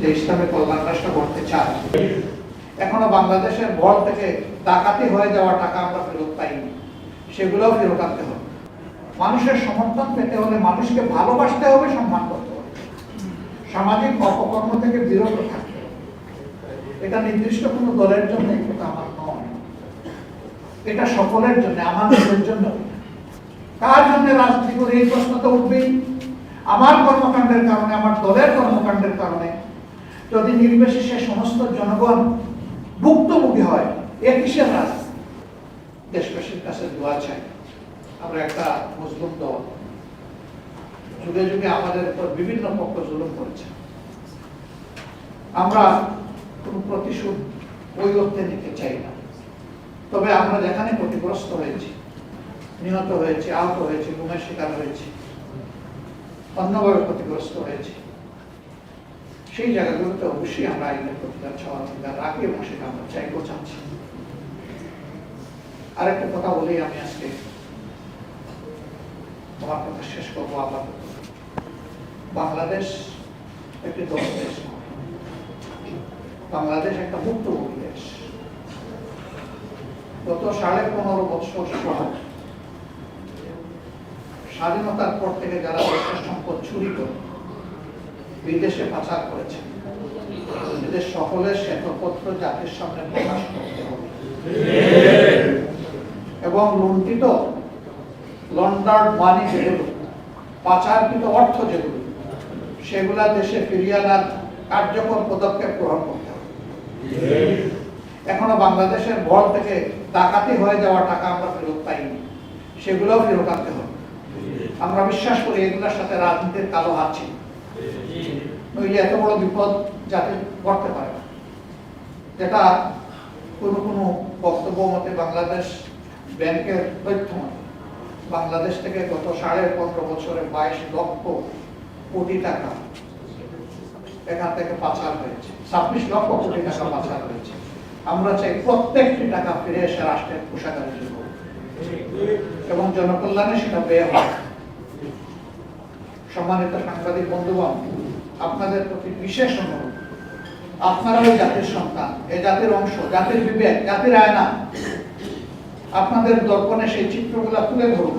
যে ইসলামী কল্যাণ রাষ্ট্র করতে চায়। এখনও বাংলাদেশের ভর থেকে ডাকাতি হয়ে যাওয়া টাকা আমরা ফেরত পাইনি। সেগুলোও ফেরত আনতে হবে। মানুষের সমর্থন পেতে হলে মানুষকে ভালোবাসতে হবে, সম্মান করতে হবে। সামাজিক অপকর্ম থেকে বিরত থাকতে হবে। এটা নির্দিষ্ট কোনো দলের জন্য কিন্তু আমার নয়। এটা সকলের জন্য, আমার নিজের জন্য কার জন্য রাজনীতি করে এই প্রশ্ন তো উঠবেই? আমার কর্মকাণ্ডের কারণে, আমার দলের কর্মকাণ্ডের কারণে যদি নির্বিশেষে সমস্ত জনগণ ভুক্তভোগী হয়, এ কিসের রাজনীতি দেশবাসীর কাছে দোয়া চাই। আমরা একটা মুসলিম দল। যুগে যুগে আমাদের উপর বিভিন্ন পক্ষ জুলুম করেছে। আমরা কোনো প্রতিশোধ ওই অর্থে নিতে চাই না। তবে আমরা যেখানে ক্ষতিগ্রস্ত হয়েছি, নিহত হয়েছে, আহত হয়েছে গুমের শিকার হয়েছে, অন্যভাবে ক্ষতিগ্রস্ত হয়েছে। সেই জায়গাগুলোতে অবশ্যই আমরা আইনের প্রতিকার চাওয়ার অধিকার রাখি এবং সেটা আমরা চাইব, চাচ্ছি। আরেকটা কথা বলেই আমি আজকে আমার কথা শেষ করব আপাতত বাংলাদেশ একটি দল দেশ। বাংলাদেশ একটা মুক্তভোগী দেশ। গত সাড়ে পনেরো বছর সহ স্বাধীনতার পর থেকে যারা দেশের সম্পদ চুরি করে বিদেশে পাচার করেছে। এদের সকলের শ্বেতপত্র জাতির সামনে প্রকাশ করতে হবে। এবং লুণ্ঠিত লন্ডার্ড মানি যেগুলো, পাচারকৃত অর্থ যেগুলো, সেগুলা দেশে ফিরিয়ে আনার কার্যকর পদক্ষেপ গ্রহণ করতে হবে। এখনও বাংলাদেশের ভর থেকে ডাকাতি হয়ে যাওয়া টাকা আমরা ফেরত পাইনি। সেগুলোও ফেরত আনতে হবে। আমরা বিশ্বাস করি এগুলোর সাথে রাজনীতির কালো হাত ছিল। নইলে এত বড় বিপদ যাতে ঘটতে পারে। যেটা কোনো কোনো বক্তব্য মতে বাংলাদেশ ব্যাংকের তথ্য মতে, বাংলাদেশ থেকে গত সাড়ে পনেরো বছরে বাইশ লক্ষ কোটি টাকা এখান থেকে পাচার হয়েছে। ছাব্বিশ লক্ষ কোটি টাকা পাচার হয়েছে। আমরা চাই প্রত্যেকটি টাকা ফিরে এসে রাষ্ট্রের কোষাগারে যোগ এবং জনকল্যাণে সেটা ব্যয় হয় সম্মানিত সাংবাদিক বন্ধুগণ আপনাদের প্রতি বিশেষ অনুরোধ। আপনারা ওই জাতির সন্তান, এই জাতির অংশ, জাতির বিবেক, জাতির আয়না। আপনাদের দর্পণে সেই চিত্রগুলা তুলে ধরুন।